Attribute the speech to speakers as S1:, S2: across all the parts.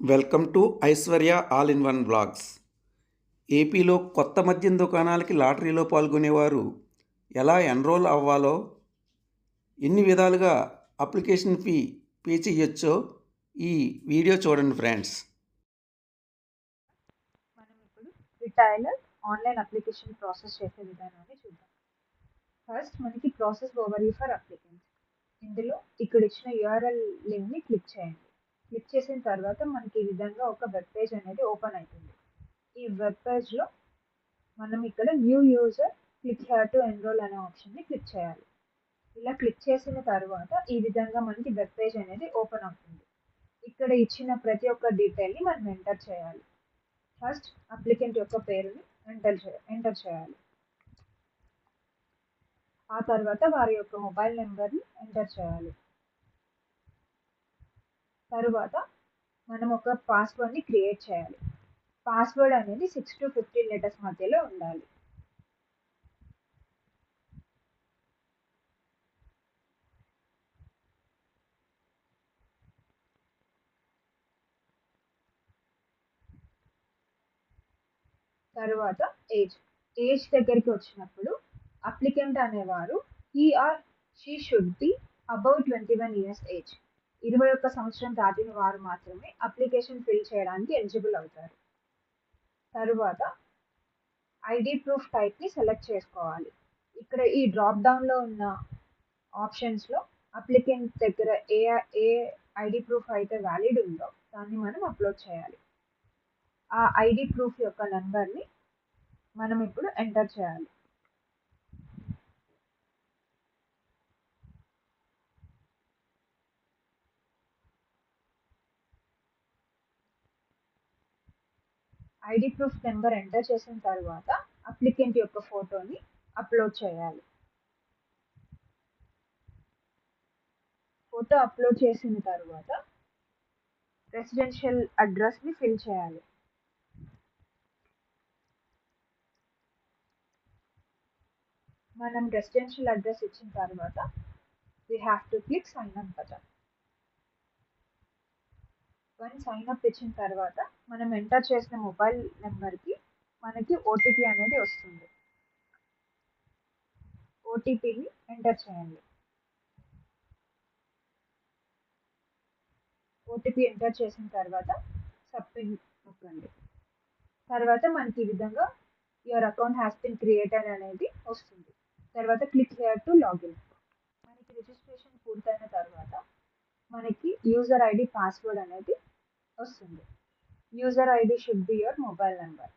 S1: Welcome to Aishwarya all in one blogs. ఏపీలో కొత్త మద్యం దుకాణాలకి లాటరీలో పాల్గొనేవారు ఎలా ఎన్రోల్ అవ్వాలో ఎన్ని విధాలుగా అప్లికేషన్ ఫీ పే చేయొచ్చో ఈ వీడియో చూడండి ఫ్రెండ్స్.
S2: మనం ఇప్పుడు రిటైలర్ ఆన్లైన్ అప్లికేషన్ ప్రాసెస్ చేసే విధానాన్ని చూద్దాం. ఫస్ట్ మనకి ప్రాసెస్ ఓవర్ ఫర్ అప్లికెంట్స్ ఇందులో ఇక్కడ ఇచ్చిన యూఆర్ఎల్ లింక్ని క్లిక్ చేయండి. క్లిక్ చేసిన తర్వాత మనకి ఈ విధంగా ఒక వెబ్ పేజ్ అనేది ఓపెన్ అవుతుంది ఈ వెబ్ పేజ్లో మనం ఇక్కడ new user click here to enroll అనే ఆప్షన్ని క్లిక్ చేయాలి. ఇలా క్లిక్ చేసిన తర్వాత ఈ విధంగా మనకి వెబ్ పేజ్ అనేది ఓపెన్ అవుతుంది. ఇక్కడ ఇచ్చిన ప్రతి ఒక్క డీటెయిల్ని మనం ఎంటర్ చేయాలి. ఫస్ట్ అప్లికెంట్ యొక్క పేరుని ఎంటర్ చే ఎంటర్ చేయాలి. ఆ తర్వాత వారి యొక్క మొబైల్ నెంబర్ని ఎంటర్ చేయాలి. తరువాత మనం ఒక పాస్వర్డ్ని క్రియేట్ చేయాలి. పాస్వర్డ్ అనేది సిక్స్ టు ఫిఫ్టీన్ లెటర్స్ మధ్యలో ఉండాలి. తరువాత ఏజ్ ఏజ్ దగ్గరికి వచ్చినప్పుడు అప్లికెంట్ అనేవారు ఈ or she should be about twenty one years age ఇరవై ఒక్క సంవత్సరం దాటిన వారు మాత్రమే అప్లికేషన్ ఫిల్ చేయడానికి ఎలిజిబుల్ అవుతారు. తరువాత ఐడి ప్రూఫ్ టైప్ని సెలెక్ట్ చేసుకోవాలి. ఇక్కడ ఈ డ్రాప్ డౌన్లో ఉన్న ఆప్షన్స్లో అప్లికెంట్ దగ్గర ఏ ఏ ఐడి ప్రూఫ్ అయితే వ్యాలిడ్ ఉందో దాన్ని మనం అప్లోడ్ చేయాలి. ఆ ఐడి ప్రూఫ్ యొక్క నెంబర్ని మనం ఇప్పుడు ఎంటర్ చేయాలి. ఐడి ప్రూఫ్ నెంబర్ ఎంటర్ చేసిన తర్వాత అప్లికెంట్ యొక్క ఫోటోని అప్లోడ్ చేయాలి. ఫోటో అప్లోడ్ చేసిన తర్వాత రెసిడెన్షియల్ అడ్రస్ని ఫిల్ చేయాలి. మనం రెసిడెన్షియల్ అడ్రస్ ఇచ్చిన తర్వాత we have to click sign up button one sign up ఇచ్చిన తర్వాత మనం ఎంటర్ చేసిన మొబైల్ నెంబర్కి మనకి ఓటీపీ అనేది వస్తుంది. ఓటీపీని ఎంటర్ చేయండి. ఓటీపీ ఎంటర్ చేసిన తర్వాత సబ్మిట్ నొక్కండి. తర్వాత మనకి ఈ విధంగా your account has been created అనేది వస్తుంది. తర్వాత క్లిక్ హియర్ టు లాగిన్ మనకి రిజిస్ట్రేషన్ పూర్తయిన తర్వాత మనకి యూజర్ ఐడి పాస్వర్డ్ అనేది వస్తుంది. User ID should be your mobile number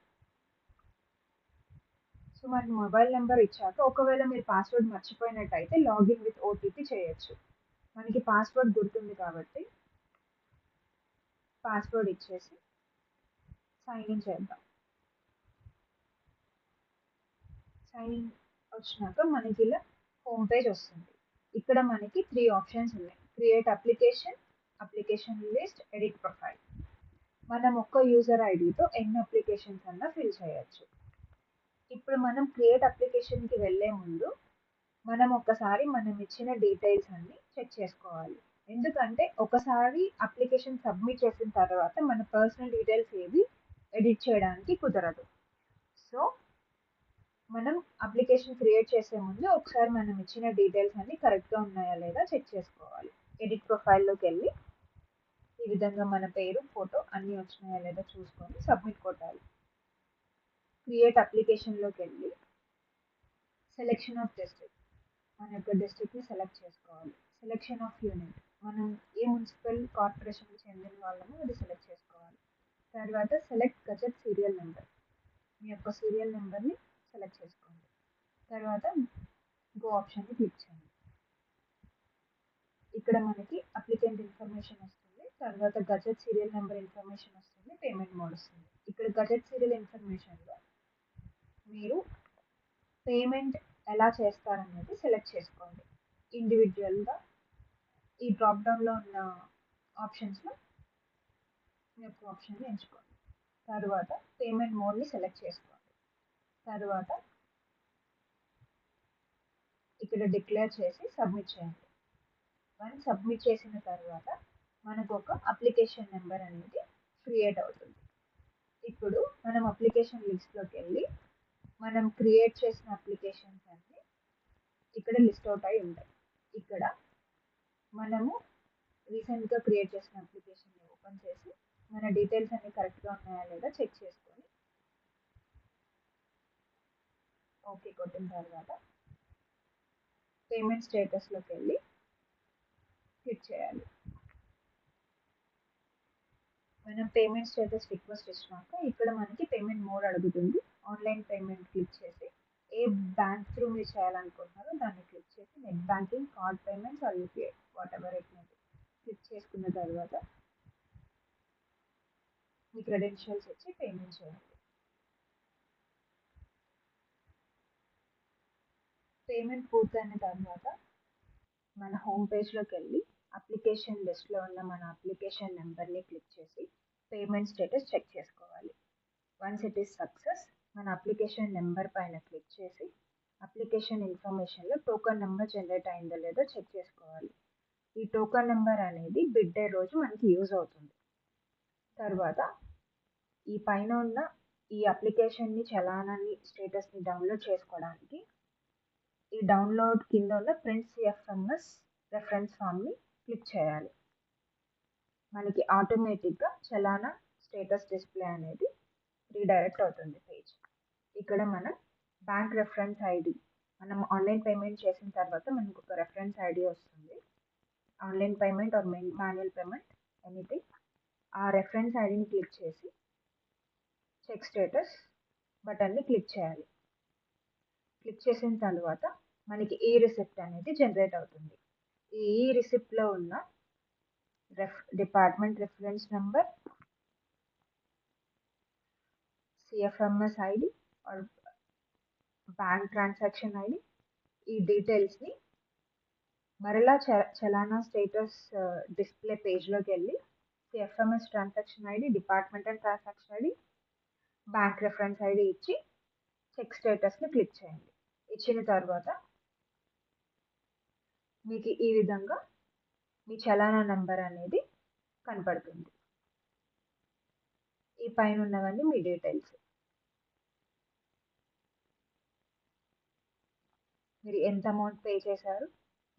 S2: so మనకి మొబైల్ నెంబర్ ఇచ్చాక ఒకవేళ మీరు పాస్వర్డ్ మర్చిపోయినట్టయితే లాగిన్ విత్ ఓటీపీ చేయొచ్చు. మనకి పాస్వర్డ్ గుర్తుంది కాబట్టి పాస్వర్డ్ ఇచ్చేసి సైన్ ఇన్ చేద్దాం. సైన్ ఇన్ వచ్చినాక మనకి ఇలా హోమ్ పేజ్ వస్తుంది. ఇక్కడ మనకి త్రీ ఆప్షన్స్ ఉన్నాయి. Create application application list edit profile మనం ఒక్క యూజర్ ఐడితో ఎన్ని అప్లికేషన్స్ అన్నా ఫిల్ చేయొచ్చు. ఇప్పుడు మనం క్రియేట్ అప్లికేషన్కి వెళ్ళే ముందు మనం ఒకసారి మనం ఇచ్చిన డీటెయిల్స్ అన్ని చెక్ చేసుకోవాలి. ఎందుకంటే ఒకసారి అప్లికేషన్ సబ్మిట్ చేసిన తర్వాత మన పర్సనల్ డీటెయిల్స్ ఏవి ఎడిట్ చేయడానికి కుదరదు. సో మనం అప్లికేషన్ క్రియేట్ చేసే ముందు ఒకసారి మనం ఇచ్చిన డీటెయిల్స్ అన్ని కరెక్ట్గా ఉన్నాయా లేదా చెక్ చేసుకోవాలి. ఎడిట్ ప్రొఫైల్లోకి వెళ్ళి ఈ విధంగా మన పేరు ఫోటో అన్నీ వచ్చినాయా లేదా చూసుకొని సబ్మిట్ కొట్టాలి. క్రియేట్ అప్లికేషన్లోకి వెళ్ళి సెలెక్షన్ ఆఫ్ డిస్ట్రిక్ట్ మన యొక్క డిస్ట్రిక్ట్ని సెలెక్ట్ చేసుకోవాలి. సెలెక్షన్ ఆఫ్ యూనిట్ మనం ఏ మున్సిపల్ కార్పొరేషన్కి చెందిన వాళ్ళమో అది సెలెక్ట్ చేసుకోవాలి. తర్వాత సెలెక్ట్ గజెట్ సీరియల్ నెంబర్ మీ యొక్క సీరియల్ నెంబర్ని సెలెక్ట్ చేసుకోండి. తర్వాత గో ఆప్షన్ని క్లిక్ చేయండి. ఇక్కడ మనకి అప్లికెంట్ ఇన్ఫర్మేషన్ వస్తుంది. తర్వాత గజెట్ సీరియల్ నెంబర్ ఇన్ఫర్మేషన్ వస్తుంది పేమెంట్ మోడ్ వస్తుంది. ఇక్కడ గజెట్ సీరియల్ ఇన్ఫర్మేషన్లో మీరు పేమెంట్ ఎలా చేస్తారనేది సెలెక్ట్ చేసుకోండి. ఇండివిజువల్గా ఈ డ్రాప్ డౌన్లో ఉన్న ఆప్షన్స్లో మీ యొక్క ఆప్షన్ని ఎంచుకోండి. తర్వాత పేమెంట్ మోడ్ని సెలెక్ట్ చేసుకోండి. తర్వాత ఇక్కడ డిక్లేర్ చేసి సబ్మిట్ చేయండి. వన్ సబ్మిట్ చేసిన తర్వాత మనకు ఒక అప్లికేషన్ నెంబర్ అనేది క్రియేట్ అవుతుంది. ఇప్పుడు మనం అప్లికేషన్ లిస్ట్లోకి వెళ్ళి మనం క్రియేట్ చేసిన అప్లికేషన్స్ అన్నీ ఇక్కడ లిస్ట్ అవుట్ అయి ఉంటాయి. ఇక్కడ మనము రీసెంట్గా క్రియేట్ చేసిన అప్లికేషన్ని ఓపెన్ చేసి మన డీటెయిల్స్ అన్ని కరెక్ట్గా ఉన్నాయా లేదా చెక్ చేసుకొని ఓకే కొట్టిన తర్వాత పేమెంట్ స్టేటస్లోకి వెళ్ళి క్లిక్ చేయాలి. మనం పేమెంట్ స్టేటస్ రిక్వెస్ట్ ఇచ్చినాక ఇక్కడ మనకి పేమెంట్ మోడ్ అడుగుతుంది. ఆన్లైన్ పేమెంట్ క్లిక్ చేసి ఏ బ్యాంక్ త్రూ మీరు చేయాలనుకుంటున్నారో దాన్ని క్లిక్ చేసి net banking card payments or UPI whatever it may click చేసుకున్న తర్వాత మీ క్రెడెన్షియల్స్ ఇచ్చి పేమెంట్ చేయండి. పేమెంట్ పూర్తయిన తర్వాత మన హోమ్ పేజ్లోకి వెళ్ళి అప్లికేషన్ లిస్ట్లో ఉన్న మన అప్లికేషన్ నెంబర్ని క్లిక్ చేసి పేమెంట్ స్టేటస్ చెక్ చేసుకోవాలి. వన్స్ ఇట్ ఈస్ సక్సెస్ మన అప్లికేషన్ నెంబర్ పైన క్లిక్ చేసి అప్లికేషన్ ఇన్ఫర్మేషన్లో టోకన్ నెంబర్ జనరేట్ అయిందో లేదో చెక్ చేసుకోవాలి. ఈ టోకన్ నెంబర్ అనేది బిడ్ డే రోజు మనకి యూజ్ అవుతుంది. తర్వాత ఈ పైన ఉన్న ఈ అప్లికేషన్ని చలానాన్ని స్టేటస్ని డౌన్లోడ్ చేసుకోవడానికి ఈ డౌన్లోడ్ కింద ఉన్న ప్రింట్ సిఎఫ్ఎంఎస్ రెఫరెన్స్ ఫామ్ని క్లిక్ చేయాలి. మనకి ఆటోమేటిక్గా చలానా స్టేటస్ డిస్ప్లే అనేది రీడైరెక్ట్ అవుతుంది పేజ్. ఇక్కడ మనం బ్యాంక్ రెఫరెన్స్ ఐడి మనం ఆన్లైన్ పేమెంట్ చేసిన తర్వాత మనకు ఒక రెఫరెన్స్ ఐడి వస్తుంది. Online payment or manual payment anything. ఆ రెఫరెన్స్ ఐడిని క్లిక్ చేసి చెక్ స్టేటస్ బటన్ని క్లిక్ చేయాలి. క్లిక్ చేసిన తర్వాత మనకి ఈ రిసిప్ట్ అనేది జనరేట్ అవుతుంది. ఈ రిసిప్ట్లో ఉన్న ref department reference number CFMS ID or bank transaction ID ఈ డీటెయిల్స్ని మరలా చ చలానా స్టేటస్ డిస్ప్లే పేజ్లోకి వెళ్ళి CFMS transaction ID department and transaction ID bank reference ID ఇచ్చి చెక్ స్టేటస్ని క్లిక్ చేయండి. ఇచ్చిన తర్వాత మీకు ఈ విధంగా మీ చలానా నంబర్ అనేది కనపడుతుంది. ఈ పైన ఉన్నవన్నీ మీ డీటెయిల్స్. మీరు ఎంత అమౌంట్ పే చేశారు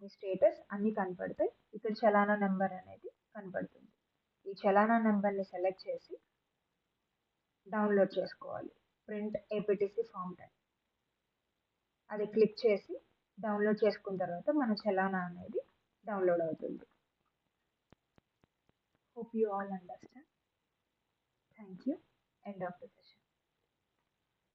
S2: మీ స్టేటస్ అన్నీ కనపడతాయి. ఇక్కడ చలానా నెంబర్ అనేది కనపడుతుంది. ఈ చలానా నెంబర్ని సెలెక్ట్ చేసి డౌన్లోడ్ చేసుకోవాలి. ప్రింట్ ఏపీటీసీ ఫామ్ టైం అది క్లిక్ చేసి డౌన్లోడ్ చేసుకున్న తర్వాత మన చలానా అనేది డౌన్లోడ్ అవుతుంది. Hope you all understand thank you end of the session